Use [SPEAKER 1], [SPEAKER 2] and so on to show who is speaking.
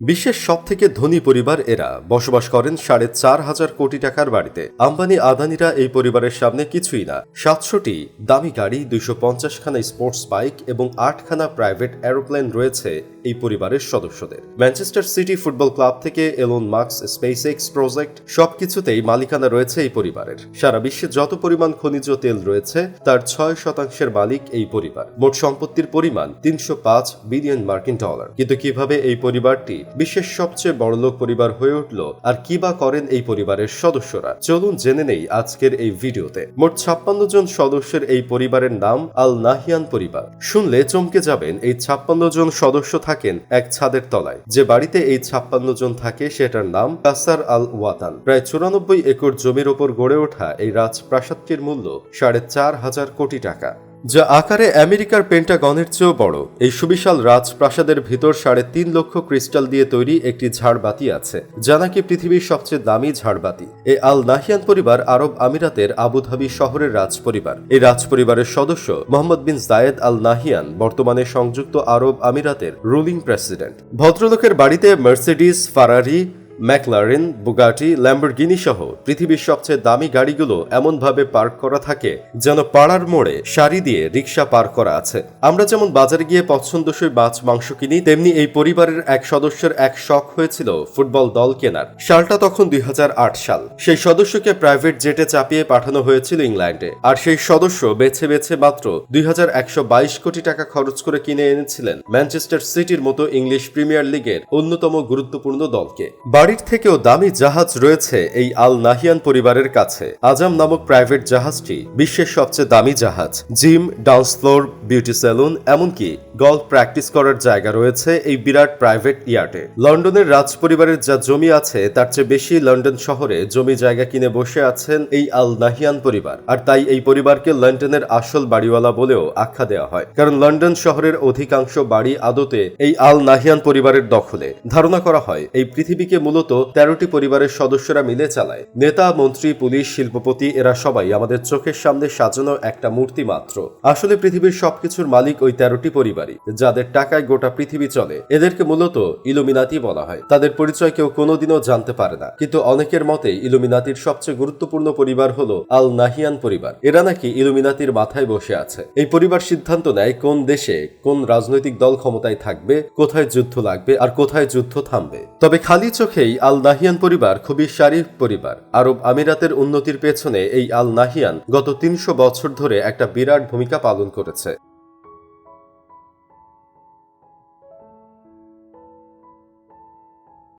[SPEAKER 1] বিশ্বের সব থেকে ধনী পরিবার এরা। বসবাস করেন সাড়ে চার হাজার কোটি টাকার বাড়িতে। আম্বানি আদানিরা এই পরিবারের সামনে কিছুই না। সাতশোটি দামি গাড়ি, দুইশো পঞ্চাশখানা স্পোর্টস বাইক এবং আটখানা প্রাইভেট এরোপ্লেন রয়েছে এই পরিবারের সদস্যদের। ম্যানচেস্টার সিটি ফুটবল ক্লাব থেকে Elon Musk SpaceX project সবকিছুতেই মালিকানা রয়েছে এই পরিবারের। সারা বিশ্বে যত পরিমাণ খনিজ তেল রয়েছে, তার ছয় শতাংশের মালিক এই পরিবার। মোট সম্পত্তির পরিমাণ তিনশো পাঁচ বিলিয়ন মার্কিন ডলার। কিন্তু কীভাবে এই পরিবারটি বিশ্বের সবচেয়ে বড়লোক পরিবার হয়ে উঠল। আর কি বা করেন এই পরিবারের সদস্যরা? চলুন জেনে নেই আজকের এই ভিডিওতে। মোট ছাপ্পান্ন জন সদস্যের এই পরিবারের নাম আল নাহিয়ান পরিবার। শুনলে চমকে যাবেন এই ছাপ্পান্ন জন সদস্য থাকেন এক ছাদের তলায়। যে বাড়িতে এই ছাপ্পান্ন জন থাকে সেটার নাম কাসার আল ওয়াতান। প্রায় চুরানব্বই একর জমির ওপর গড়ে ওঠা এই রাজপ্রাসাদটির মূল্য সাড়ে চার হাজার কোটি টাকা। যা আকারে আমেরিকার পেন্টাগনের চেয়েও বড়। এই সুবিশাল রাজপ্রাসাদের ভিতর সাড়ে তিন লক্ষ ক্রিস্টাল দিয়ে তৈরি একটি ঝাড়বাতি আছে, যা নাকি পৃথিবীর সবচেয়ে দামি ঝাড়বাতি। এই আল নাহিয়ান পরিবার আরব আমিরাতের আবুধাবি শহরের রাজপরিবার। এই রাজপরিবারের সদস্য মোহাম্মদ বিন জায়েদ আল নাহিয়ান বর্তমানে সংযুক্ত আরব আমিরাতের রুলিং প্রেসিডেন্ট। ভদ্রলোকের বাড়িতে Mercedes, Ferrari McLaren, Bugatti, Lamborghini সহ পৃথিবীর সবচেয়ে দামি গাড়িগুলো এমনভাবে পার্ক করা থাকে যেন পাড়ার মোড়ে সারি দিয়ে রিক্সা পার্ক করা আছে। আমরা যেমন বাজারে গিয়ে পছন্দসই মাছ, মাংস কিনি, তেমনি এই পরিবারের এক সদস্যের এক শখ হয়েছিল ফুটবল দল কেনার। সালটা তখন দুই হাজার আট সাল। সেই সদস্যকে প্রাইভেট জেটে চাপিয়ে পাঠানো হয়েছিল ইংল্যান্ডে। আর সেই সদস্য বেছে বেছে মাত্র দুই হাজার একশো বাইশ কোটি টাকা খরচ করে কিনে এনেছিলেন ম্যানচেস্টার সিটির মতো ইংলিশ প্রিমিয়ার লিগের অন্যতম গুরুত্বপূর্ণ দলকে। বাড়ির থেকেও দামি জাহাজ রয়েছে এই আল নাহিয়ান পরিবারের কাছে। আজাম নামক প্রাইভেট জাহাজটি বিশ্বের সবচেয়ে দামি জাহাজ। Gym, dance floor, beauty salon এমনকি গল্ফ প্র্যাকটিস করার জায়গা রয়েছে এই বিরাট প্রাইভেট ইয়ার্টে লন্ডনের রাজ পরিবারের যা জমি আছে, তার চেয়ে বেশি লন্ডন শহরে জমি জায়গা কিনে বসে আছেন এই আল নাহিয়ান পরিবার। আর তাই এই পরিবারকে লন্ডনের আসল বাড়িওয়ালা বলেও আখ্যা দেওয়া হয়। কারণ লন্ডন শহরের অধিকাংশ বাড়ি আদতে এই আল নাহিয়ান পরিবারের দখলে। ধারণা করা হয়, এই পৃথিবীকে মূলত তেরোটি পরিবারের সদস্যরা মিলে চালায়। নেতা, মন্ত্রী, পুলিশ, শিল্পপতি, এরা সবাই আমাদের চোখের সামনে সাজানো একটা মূর্তি মাত্র। আসলে পৃথিবীর সবকিছুর মালিক ওই তেরোটি পরিবারই, যাদের টাকায় গোটা পৃথিবী চলে। এদেরকে মূলত ইলুমিনাতি বলা হয়। তাদের পরিচয় কেউ কোনোদিনও জানতে পারে না। কিন্তু অনেকের মতে ইলুমিনাতির সবচেয়ে গুরুত্বপূর্ণ পরিবার হলো আল নাহিয়ান পরিবার। এরা নাকি ইলুমিনাতির মাথায় বসে আছে। এই পরিবার সিদ্ধান্ত নেয় কোন দেশে কোন রাজনৈতিক দল ক্ষমতায় থাকবে, কোথায় যুদ্ধ লাগবে আর কোথায় যুদ্ধ থামবে। তবে খালি চোখেই আল নাহিয়ান পরিবার খুবই শারীফ পরিবার। আরব আমিরাতের উন্নতির পেছনে এই আল নাহিয়ান গত তিনশো বছর ধরে একটা বিরাট ভূমিকা পালন করেছে।